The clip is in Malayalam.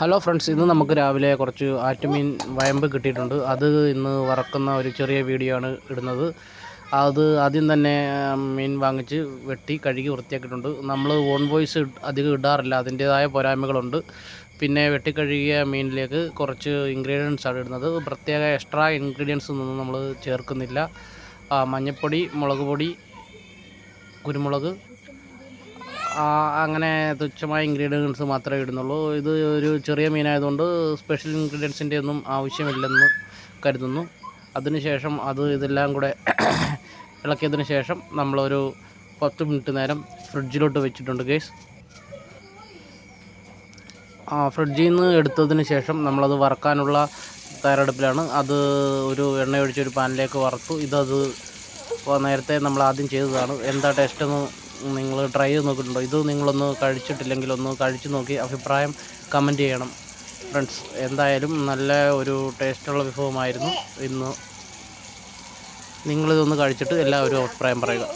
ഹലോ ഫ്രണ്ട്സ് ഇന്ന് നമുക്ക് രാവിലെ കുറച്ച് ആറ്റുമീൻ വയമ്പ് കിട്ടിയിട്ടുണ്ട്. അത് ഇന്ന് വറക്കുന്ന ഒരു ചെറിയ വീഡിയോ ആണ് ഇടുന്നത്. അത് ആദ്യം തന്നെ മീൻ വാങ്ങിച്ച് വെട്ടി കഴുകി വൃത്തിയാക്കിയിട്ടുണ്ട്. നമ്മൾ ഓൺ വോയിസ് അധികം ഇടാറില്ല. അതിന്റേതായ പോരായ്മകളുണ്ട്. പിന്നെ വെട്ടിക്കഴുകിയ മീനിലേക്ക് കുറച്ച് ഇൻഗ്രീഡിയൻസ് ആണ് ഇടുന്നത്. പ്രത്യേക എക്സ്ട്രാ ഇൻഗ്രീഡിയൻസ് ഒന്നും നമ്മൾ ചേർക്കുന്നില്ല. മഞ്ഞൾപ്പൊടി മുളക് പൊടി കുരുമുളക് അങ്ങനെ തുച്ഛമായ ഇൻഗ്രീഡിയൻസ് മാത്രമേ ഇടുന്നുള്ളൂ. ഇത് ഒരു ചെറിയ മീനായതുകൊണ്ട് സ്പെഷ്യൽ ഇൻഗ്രീഡിയൻസിന്റെ ഒന്നും ആവശ്യമില്ലെന്ന് കരുതുന്നു. അതിനുശേഷം അത് ഇതെല്ലാം കൂടെ ഇളക്കിയതിന് ശേഷം നമ്മളൊരു പത്ത് മിനിറ്റ് നേരം ഫ്രിഡ്ജിലോട്ട് വെച്ചിട്ടുണ്ട് ഗേസ് ഫ്രിഡ്ജിൽ നിന്ന് എടുത്തതിന് ശേഷം നമ്മളത് വറക്കാനുള്ള തയ്യാറെടുപ്പിലാണ്. അത് ഒരു എണ്ണ ഒഴിച്ച ഒരു പാനിലേക്ക് വറുത്തു. ഇതത് ഇപ്പോൾ നേരത്തെ നമ്മൾ ആദ്യം ചെയ്തതാണ്. എന്താ ടേസ്റ്റ് എന്ന് നിങ്ങൾ ട്രൈ ചെയ്ത് നോക്കിയിട്ടുണ്ടോ? ഇത് നിങ്ങളൊന്ന് കഴിച്ചിട്ടില്ലെങ്കിൽ ഒന്ന് കഴിച്ചു നോക്കി അഭിപ്രായം കമന്റ് ചെയ്യണം. ഫ്രണ്ട്സ് എന്തായാലും നല്ല ഒരു ടേസ്റ്റുള്ള വിഭവമായിരുന്നു ഇന്ന്. നിങ്ങളിതൊന്ന് കഴിച്ചിട്ട് എല്ലാവരും അഭിപ്രായം പറയുക.